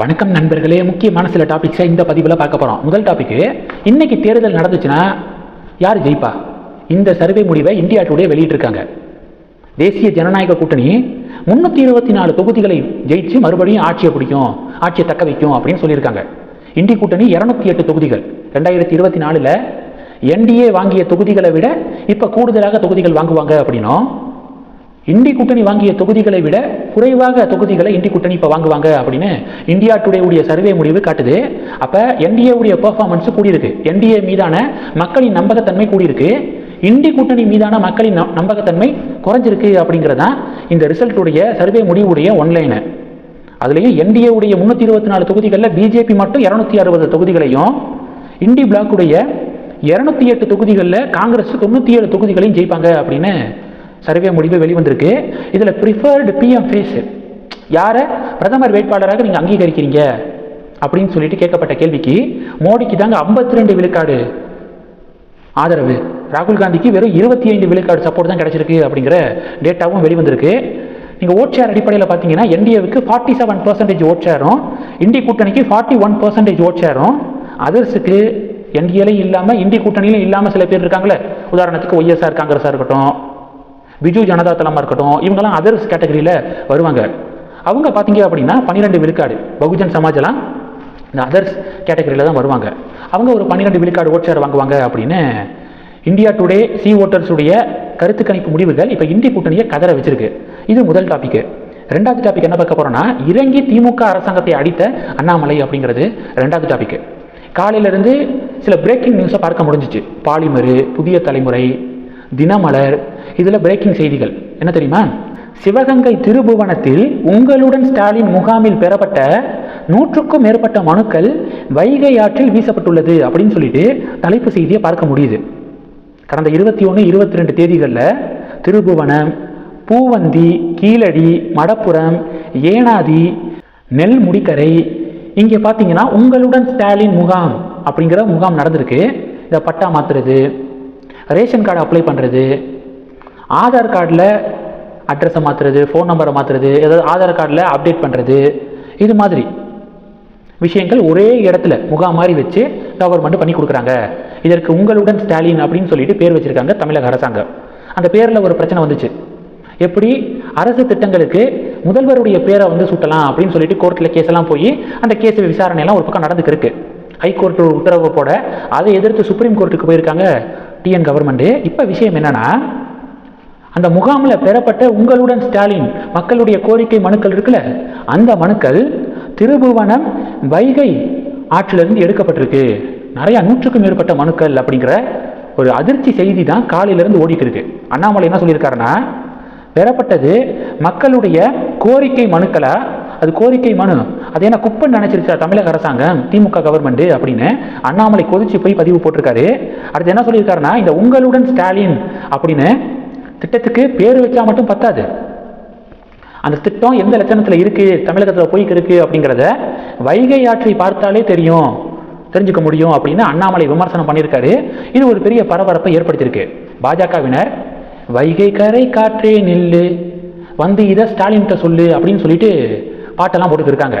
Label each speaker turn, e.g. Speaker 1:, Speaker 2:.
Speaker 1: வணக்கம் நண்பர்களே முக்கியமான சில டாபிக்ஸை இந்த பதிவில் பார்க்க போகிறோம் முதல் டாபிக் இன்னைக்கு தேர்தல் நடந்துச்சுன்னா யார் ஜெயிப்பா? இந்த சர்வே முடிவை இந்தியா டுடே வெளியிட்டிருக்காங்க. தேசிய ஜனநாயக கூட்டணி முன்னூற்றி இருபத்தி நாலு தொகுதிகளை ஜெயிச்சு மறுபடியும் ஆட்சியை பிடிக்கும் ஆட்சியை தக்க வைக்கும் அப்படின்னு சொல்லியிருக்காங்க. இந்தி கூட்டணி இரநூத்தி எட்டு தொகுதிகள். ரெண்டாயிரத்தி இருபத்தி நாலில் என்டிஏ வாங்கிய தொகுதிகளை விட இப்போ கூடுதலாக தொகுதிகள் வாங்குவாங்க அப்படின்னும். இந்தி கூட்டணி வாங்கிய தொகுதிகளை விட குறைவாக தொகுதிகளை இந்தி கூட்டணி இப்போ வாங்குவாங்க அப்படின்னு இந்தியா டுடே உடைய சர்வே முடிவு காட்டுது. அப்போ என்டிஏ உடைய பெர்ஃபார்மன்ஸ் கூடியிருக்கு. என்டிஏ மீதான மக்களின் நம்பகத்தன்மை கூடியிருக்கு. இந்தி கூட்டணி மீதான மக்களின் நம்பகத்தன்மை குறைஞ்சிருக்கு அப்படிங்கிறதான் இந்த ரிசல்ட்டுடைய சர்வே முடிவுடைய ஒன்லைனு அதுலேயும் என்டிஏ உடைய முந்நூற்றி இருபத்தி நாலு தொகுதிகளில் பிஜேபி மட்டும் இரநூத்தி அறுபது தொகுதிகளையும் இந்தி பிளாக்குடைய இரநூத்தி எட்டு தொகுதிகளில் காங்கிரஸ் தொண்ணூற்றி ஏழு தொகுதிகளையும் ஜெயிப்பாங்க அப்படின்னு சர்வே முடிவு வெளிவந்திருக்கு. இதில் ப்ரிஃபர்டு பிஎம் ஃபேஸு யாரை? பிரதமர் வேட்பாளராக நீங்கள் அங்கீகரிக்கிறீங்க. அப்படின்னு சொல்லிட்டு கேட்கப்பட்ட கேள்விக்கு மோடிக்கு தாங்க 52 ரெண்டு விழுக்காடு ஆதரவு. ராகுல் காந்திக்கு வெறும் இருபத்தி ஐந்து விழுக்காடு சப்போர்ட் தான் கிடைச்சிருக்கு அப்படிங்கிற டேட்டாவும் வெளிவந்திருக்கு. நீங்கள் ஓட் ஷேர் அடிப்படையில் பார்த்தீங்கன்னா என்டிஏவுக்கு ஃபார்ட்டி செவன் பர்சன்டேஜ் ஓட் ஷேரும் இந்தி கூட்டணிக்கு ஃபார்ட்டி ஒன் பர்சன்டேஜ் ஓட் ஷேரும் அதர்ஸுக்கு என்டிஏலையும் இல்லாமல் இந்தி கூட்டணியிலும் இல்லாமல் சில பேர் இருக்காங்களே. உதாரணத்துக்கு ஒய்எஸ்ஆர் காங்கிரஸாக இருக்கட்டும் பிஜு ஜனதா தளமாக இருக்கட்டும் இவங்கெல்லாம் அதர்ஸ் கேட்டகரியில் வருவாங்க. அவங்க பார்த்தீங்க அப்படின்னா பன்னிரெண்டு விழுக்காடு பகுஜன் சமாஜெல்லாம் இந்த அதர்ஸ் கேட்டகரியில் தான் வருவாங்க. அவங்க ஒரு பன்னிரெண்டு விழுக்காடு ஓட் ஷேர் வாங்குவாங்க அப்படின்னு இந்தியா டுடே சி ஓட்டர்ஸுடைய கருத்து கணிப்பு முடிவுகள் இப்போ இந்தி கூட்டணியை கதற வச்சிருக்கு. இது முதல் டாபிக் ரெண்டாவது டாபிக் என்ன பார்க்க போகிறோம்னா இறங்கி திமுக அரசாங்கத்தை அடித்த அண்ணாமலை அப்படிங்கிறது ரெண்டாவது டாபிக் காலையிலேருந்து சில பிரேக்கிங் நியூஸை பார்க்க முடிஞ்சிச்சு. பாலிமரு புதிய தலைமுறை தினமலர் இதில் பிரேக்கிங் செய்திகள். என்ன தெரியுமா? சிவகங்கை திருபுவனத்தில் உங்களுடன் ஸ்டாலின் முகாமில் பெறப்பட்ட நூற்றுக்கும் மேற்பட்ட மனுக்கள் வைகை ஆற்றில் வீசப்பட்டுள்ளது அப்படின்னு சொல்லிட்டு தலைப்பு செய்தியை பார்க்க முடியுது. கடந்த இருபத்தி ஒன்று இருபத்தி ரெண்டு தேதிகளில் திருபுவனம் பூவந்தி கீழடி மடப்புரம் ஏனாதி நெல்முடிக்கரை இங்கே பார்த்தீங்கன்னா உங்களுடன் ஸ்டாலின் முகாம் அப்படிங்கிற முகாம் நடந்திருக்கு. இந்த பட்டா மாத்துறது ரேஷன் கார்டு அப்ளை பண்ணுறது ஆதார் கார்டில் அட்ரஸை மாற்றுறது ஃபோன் நம்பரை மாற்றுறது ஏதாவது ஆதார் கார்டில் அப்டேட் பண்ணுறது இது மாதிரி விஷயங்கள் ஒரே இடத்துல முகாம் மாதிரி வச்சு கவர்மெண்ட் பண்ணி கொடுக்குறாங்க. இதற்கு உங்களுடன் ஸ்டாலின் அப்படின்னு சொல்லிட்டு பேர் வச்சுருக்காங்க தமிழக அரசாங்கம். அந்த பேரில் ஒரு பிரச்சனை வந்துச்சு. எப்படி? அரசு திட்டங்களுக்கு முதல்வருடைய பேரை வந்து சுட்டலாம் அப்படின்னு சொல்லிட்டு கோர்ட்டில் கேஸெல்லாம் போய் அந்த கேஸ் விசாரணையெல்லாம் ஒரு பக்கம் நடந்துக்கிருக்கு ஹைகோர்ட் உத்தரவு போட அதை எதிர்த்து சுப்ரீம் கோர்ட்டுக்கு போயிருக்காங்க டிஎன் கவர்மெண்ட்டு இப்போ விஷயம் என்னென்னா அந்த முகாமில் பெறப்பட்ட உங்களுடன் ஸ்டாலின் மக்களுடைய கோரிக்கை மனுக்கள் இருக்குல்ல அந்த மனுக்கள் திருபுவனம் வைகை ஆற்றிலிருந்து எடுக்கப்பட்டிருக்கு. நிறையா நூற்றுக்கும் மேற்பட்ட மனுக்கள் அப்படிங்கிற ஒரு அதிர்ச்சி செய்தி தான் காலையிலேருந்து ஓடிட்டு இருக்கு. அண்ணாமலை என்ன சொல்லியிருக்காருன்னா பெறப்பட்டது மக்களுடைய கோரிக்கை மனுக்களை? அது கோரிக்கை மனு. அது என்ன குப்பன்னு நினைச்சிருச்சா தமிழக அரசாங்கம் திமுக கவர்மெண்ட் அப்படின்னு? அண்ணாமலை கொதிச்சு போய் பதிவு போட்டிருக்காரு. அடுத்து என்ன சொல்லியிருக்காருன்னா இந்த உங்களுடன் ஸ்டாலின் அப்படின்னு திட்டத்துக்கு பேர் வச்சா மட்டும் பத்தாது. அந்த திட்டம் எந்த லட்சணத்தில் இருக்கு தமிழகத்தில் போய்க்கு இருக்கு அப்படிங்கிறத வைகை ஆற்றை பார்த்தாலே தெரியும். தெரிஞ்சுக்க முடியும் அப்படின்னு அண்ணாமலை விமர்சனம் பண்ணியிருக்காரு. இது ஒரு பெரிய பரபரப்பை ஏற்படுத்தியிருக்கு. பாஜகவினர் வைகை கரை காற்றே நில்லு வந்து இதை ஸ்டாலின்கிட்ட சொல்லு அப்படின்னு சொல்லிட்டு பாட்டெல்லாம் போட்டுக்கிருக்காங்க